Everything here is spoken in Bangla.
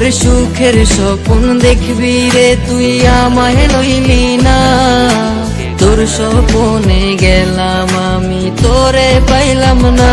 ওরে সুখের স্বপ্ন দেখবি রে, তুই আমায় লইলি না। তোর স্বপনে গেলাম আমি, তোরে পাইলাম না।